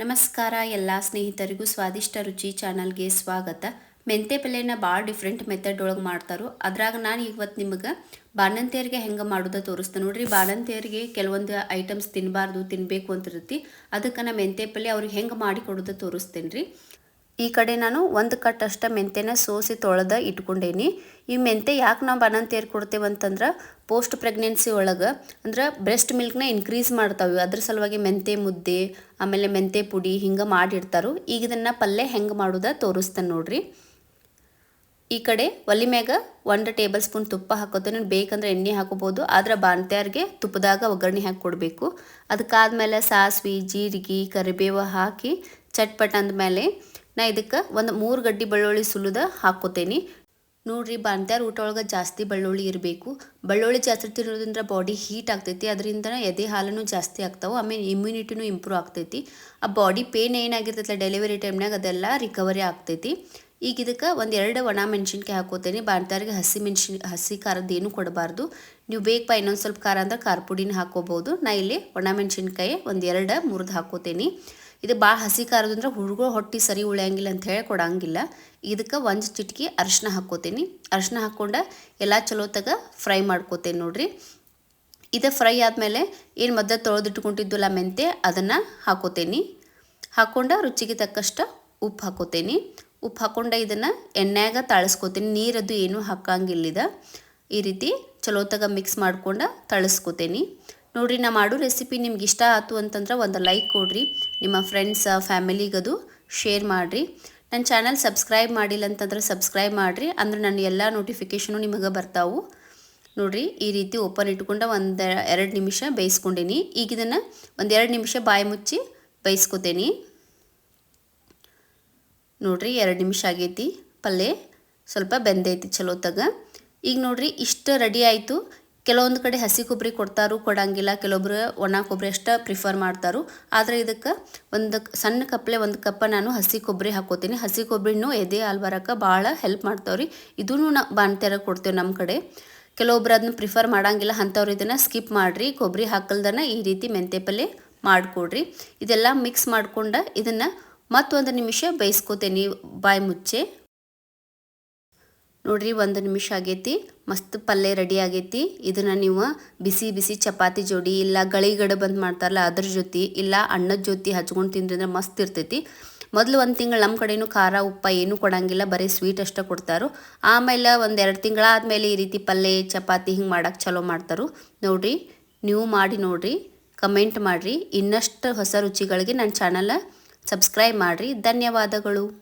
ನಮಸ್ಕಾರ, ಎಲ್ಲ ಸ್ನೇಹಿತರಿಗೂ ಸ್ವಾದಿಷ್ಟ ರುಚಿ ಚಾನಲ್ಗೆ ಸ್ವಾಗತ. ಮೆಂತೆ ಪಲ್ಯನ ಭಾಳ ಡಿಫ್ರೆಂಟ್ ಮೆಥಡ್ ಒಳಗೆ ಮಾಡ್ತಾರೋ, ಅದ್ರಾಗ ನಾನು ಇವತ್ತು ನಿಮಗೆ ಬಾಣಂತಿಯರಿಗೆ ಹೆಂಗೆ ಮಾಡೋದು ತೋರಿಸ್ತೇನೆ ನೋಡ್ರಿ. ಬಾಣಂತಿಯರಿಗೆ ಕೆಲವೊಂದು ಐಟಮ್ಸ್ ತಿನ್ನಬಾರ್ದು ತಿನ್ನಬೇಕು ಅಂತಿರುತ್ತೆ. ಅದಕ್ಕೆ ನಾನು ಮೆಂತೆ ಪಲ್ಯ ಅವ್ರಿಗೆ ಹೆಂಗೆ ಮಾಡಿ ಕೊಡೋದು ತೋರಿಸ್ತೇನೆ ರೀ ಈ ಕಡೆ ನಾನು ಒಂದು ಕಟ್ ಅಷ್ಟ ಮೆಂತೆನ ಸೋಸಿ ತೊಳೆದ ಇಟ್ಕೊಂಡೇನಿ. ಈ ಮೆಂತೆ ಯಾಕೆ ನಾವು ಬಾಣಂತಿಯರ್ ಕೊಡ್ತೇವೆ ಅಂತಂದ್ರೆ ಪೋಸ್ಟ್ ಪ್ರೆಗ್ನೆನ್ಸಿ ಒಳಗೆ ಅಂದ್ರೆ ಬ್ರೆಸ್ಟ್ ಮಿಲ್ಕ್ನ ಇನ್ಕ್ರೀಸ್ ಮಾಡ್ತಾವೆ ಅದ್ರ ಸಲುವಾಗಿ ಮೆಂತೆ ಮುದ್ದೆ, ಆಮೇಲೆ ಮೆಂತೆ ಪುಡಿ ಹಿಂಗೆ ಮಾಡಿಡ್ತಾರೋ ಈಗ ಇದನ್ನು ಪಲ್ಯ ಹೆಂಗೆ ಮಾಡೋದ ತೋರಿಸ್ತಾನೆ ನೋಡ್ರಿ. ಈ ಕಡೆ ಒಲಿ ಮ್ಯಾಗ ಒಂದು ಟೇಬಲ್ ಸ್ಪೂನ್ ತುಪ್ಪ ಹಾಕೋತೇನೆ. ಬೇಕಂದ್ರೆ ಎಣ್ಣೆ ಹಾಕೋಬೋದು ಆದ್ರೆ ಬಾಣ್ತ್ಯಾರಿಗೆ ತುಪ್ಪದಾಗ ಒಗ್ಗರಣೆ ಹಾಕಿ ಕೊಡಬೇಕು. ಅದಕ್ಕಾದ್ಮೇಲೆ ಸಾಸ್ವಿ, ಜೀರಿಗೆ, ಕರಿಬೇವು ಹಾಕಿ ಚಟ್ಪಟ್ ಅಂದಮೇಲೆ ನಾ ಇದಕ್ಕೆ ಒಂದು ಮೂರು ಗಡ್ಡಿ ಬೆಳ್ಳುಳ್ಳಿ ಸುಲಿದ ಹಾಕ್ಕೋತೇನೆ ನೋಡ್ರಿ ಬಾಣ್ತ್ಯಾರ ಊಟ ಒಳಗೆ ಜಾಸ್ತಿ ಬೆಳ್ಳುಳ್ಳಿ ಇರಬೇಕು. ಬೆಳ್ಳುಳ್ಳಿ ಜಾಸ್ತಿ ತಿನ್ನೋದ್ರಿಂದ ಬಾಡಿ ಹೀಟ್ ಆಗ್ತೈತಿ. ಅದರಿಂದ ಎದೆ ಹಾಲೂ ಜಾಸ್ತಿ ಆಗ್ತಾವೆ. ಆಮೇಲೆ ಇಮ್ಯುನಿಟಿನೂ ಇಂಪ್ರೂವ್ ಆಗ್ತೈತಿ. ಆ ಬಾಡಿ ಪೇನ್ ಏನಾಗಿರ್ತೈತಲ್ಲ ಡೆಲಿವರಿ ಟೈಮ್ನಾಗ ಅದೆಲ್ಲ ರಿಕವರಿ ಆಗ್ತೈತಿ. ಈಗ ಇದಕ್ಕೆ ಒಂದು ಎರಡು ಒಣ ಮೆಣಸಿನ್ಕಾಯಿ ಹಾಕೋತೇನೆ. ಬಾಣ್ತಾರಿಗೆ ಹಸಿ ಮೆಣಸಿನ, ಹಸಿ ಖಾರದ ಏನು ಕೊಡಬಾರ್ದು. ನೀವು ಬೇಕಪ್ಪ ಇನ್ನೊಂದು ಸ್ವಲ್ಪ ಖಾರ ಅಂದ್ರೆ ಖಾರ ಪುಡಿನ ಹಾಕೋಬೋದು. ನಾ ಇಲ್ಲಿ ಒಣ ಮೆಣಸಿನ್ಕಾಯಿ ಒಂದು ಎರಡು, ಮುರಿದು ಹಾಕೋತೇನೆ. ಇದು ಭಾಳ ಹಸಿ ಖಾರದಂದ್ರೆ ಹುಡುಗರು ಹೊಟ್ಟೆ ಸರಿ ಉಳಿಯಂಗಿಲ್ಲ ಅಂತ ಹೇಳಿ ಕೊಡಂಗಿಲ್ಲ. ಇದಕ್ಕೆ ಒಂದು ಚಿಟಕಿ ಅರಿಶಿನ ಹಾಕ್ಕೋತೀನಿ ಅರಿಶಿನ ಹಾಕ್ಕೊಂಡು ಎಲ್ಲ ಚಲೋತಾಗ ಫ್ರೈ ಮಾಡ್ಕೋತೇನೆ ನೋಡ್ರಿ. ಇದು ಫ್ರೈ ಆದಮೇಲೆ ಏನು ಮದ್ದ ತೊಳೆದಿಟ್ಕೊಂಡಿದ್ವಲ್ಲ ಮೆಂತೆ ಅದನ್ನು ಹಾಕೋತೇನೆ. ಹಾಕ್ಕೊಂಡು ರುಚಿಗೆ ತಕ್ಕಷ್ಟು ಉಪ್ಪು ಹಾಕೋತೇನೆ. ಉಪ್ಪು ಹಾಕೊಂಡ ಇದನ್ನು ಎಣ್ಣೆಯಾಗ ತಾಳಿಸ್ಕೋತೀನಿ. ನೀರದು ಏನೂ ಹಾಕಂಗಿಲ್ಲಿದ. ಈ ರೀತಿ ಚಲೋತಾಗ ಮಿಕ್ಸ್ ಮಾಡ್ಕೊಂಡು ತಳಿಸ್ಕೋತೇನೆ. ನೋಡಿರಿ ನಾ ಮಾಡೋ ರೆಸಿಪಿ ನಿಮ್ಗೆ ಇಷ್ಟ ಆಯ್ತು ಅಂತಂದ್ರೆ ಒಂದು ಲೈಕ್ ಕೊಡ್ರಿ. ನಿಮ್ಮ ಫ್ರೆಂಡ್ಸ್, ಫ್ಯಾಮಿಲಿಗದು ಶೇರ್ ಮಾಡಿರಿ. ನನ್ನ ಚಾನಲ್ ಸಬ್ಸ್ಕ್ರೈಬ್ ಮಾಡಿಲ್ಲ ಅಂತಂದ್ರೆ ಸಬ್ಸ್ಕ್ರೈಬ್ ಮಾಡಿರಿ. ಅಂದ್ರೆ ನನ್ನ ಎಲ್ಲ ನೋಟಿಫಿಕೇಷನು ನಿಮಗೆ ಬರ್ತಾವು. ನೋಡಿರಿ, ಈ ರೀತಿ ಓಪನ್ ಇಟ್ಕೊಂಡು ಒಂದು ಎರಡು ನಿಮಿಷ ಬೇಯಿಸ್ಕೊಂಡೀನಿ. ಈಗ ಇದನ್ನು ಒಂದು ನಿಮಿಷ ಬಾಯಿ ಮುಚ್ಚಿ ಬೇಯಿಸ್ಕೊತೇನೆ. ನೋಡಿರಿ ಎರಡು ನಿಮಿಷ ಆಗೈತಿ. ಪಲ್ಯ ಸ್ವಲ್ಪ ಬೆಂದೈತಿ ಚಲೋತಾಗ ಈಗ ನೋಡ್ರಿ ಇಷ್ಟು ರೆಡಿ ಆಯಿತು. ಕೆಲವೊಂದು ಕಡೆ ಹಸಿ ಕೊಬ್ಬರಿ ಕೊಡ್ತಾರು, ಕೊಡಂಗಿಲ್ಲ. ಕೆಲವೊಬ್ರು ಒಣ ಕೊಬ್ಬರಿ ಅಷ್ಟೇ ಪ್ರಿಫರ್ ಮಾಡ್ತಾರು. ಆದರೆ ಇದಕ್ಕೆ ಒಂದು ಸಣ್ಣ ಕಪ್ಲೆ ಒಂದು ಕಪ್ಪ ನಾನು ಹಸಿ ಕೊಬ್ಬರಿ ಹಾಕೋತೀನಿ. ಹಸಿ ಕೊಬ್ಬರಿನೂ ಎದೆ ಹಾಲು ಭಾಳ ಹೆಲ್ಪ್ ಮಾಡ್ತಾವ್ರಿ. ಇದೂ ನಾ, ಬಾಣ್ತಿಯರ ಕೊಡ್ತೇವೆ ನಮ್ಮ ಕಡೆ. ಕೆಲವೊಬ್ರು ಅದನ್ನ ಪ್ರಿಫರ್ ಮಾಡಂಗಿಲ್ಲ ಅಂಥವ್ರು ಇದನ್ನು ಸ್ಕಿಪ್ ಮಾಡಿರಿ. ಕೊಬ್ಬರಿ ಹಾಕಲ್ದನ ಈ ರೀತಿ ಮೆಂತೆ ಪಲ್ಯ ಮಾಡಿಕೊಡ್ರಿ. ಇದೆಲ್ಲ ಮಿಕ್ಸ್ ಮಾಡ್ಕೊಂಡು ಇದನ್ನು ಮತ್ತೊಂದು ನಿಮಿಷ ಬೇಯಿಸ್ಕೋತೇನೆ ಬಾಯಿ ಮುಚ್ಚೆ. ನೋಡ್ರಿ ಒಂದು ನಿಮಿಷ ಆಗೈತಿ, ಮಸ್ತ್ ಪಲ್ಯ ರೆಡಿ ಆಗೈತಿ. ಇದನ್ನು ನೀವು ಬಿಸಿ ಬಿಸಿ ಚಪಾತಿ ಜೋಡಿ ಇಲ್ಲ ಗಳಿಗಡೆ ಬಂದು ಮಾಡ್ತಾರಲ್ಲ ಅದ್ರ ಜೊತೆ ಇಲ್ಲ ಅನ್ನದ ಜೊತೆ ಹಚ್ಕೊಂಡು ತಿಂದ್ರೆ ಮಸ್ತ್ ಇರ್ತೈತಿ. ಮೊದಲು ಒಂದು ತಿಂಗಳು ನಮ್ಮ ಕಡೆಯೂ ಖಾರ, ಉಪ್ಪ ಏನೂ ಕೊಡಂಗಿಲ್ಲ, ಬರೀ ಸ್ವೀಟ್ ಅಷ್ಟೇ ಕೊಡ್ತಾರೋ. ಆಮೇಲೆ ಒಂದು ಎರಡು ತಿಂಗಳಾದಮೇಲೆ ಈ ರೀತಿ ಪಲ್ಯ ಚಪಾತಿ ಹಿಂಗೆ ಮಾಡೋಕೆ ಚಲೋ ಮಾಡ್ತಾರೋ. ನೋಡ್ರಿ, ನೀವು ಮಾಡಿ ನೋಡ್ರಿ ಕಮೆಂಟ್ ಮಾಡಿರಿ. ಇನ್ನಷ್ಟು ಹೊಸ ರುಚಿಗಳಿಗೆ ನನ್ನ ಚಾನಲ್ ಸಬ್ಸ್ಕ್ರೈಬ್ ಮಾಡಿರಿ. ಧನ್ಯವಾದಗಳು.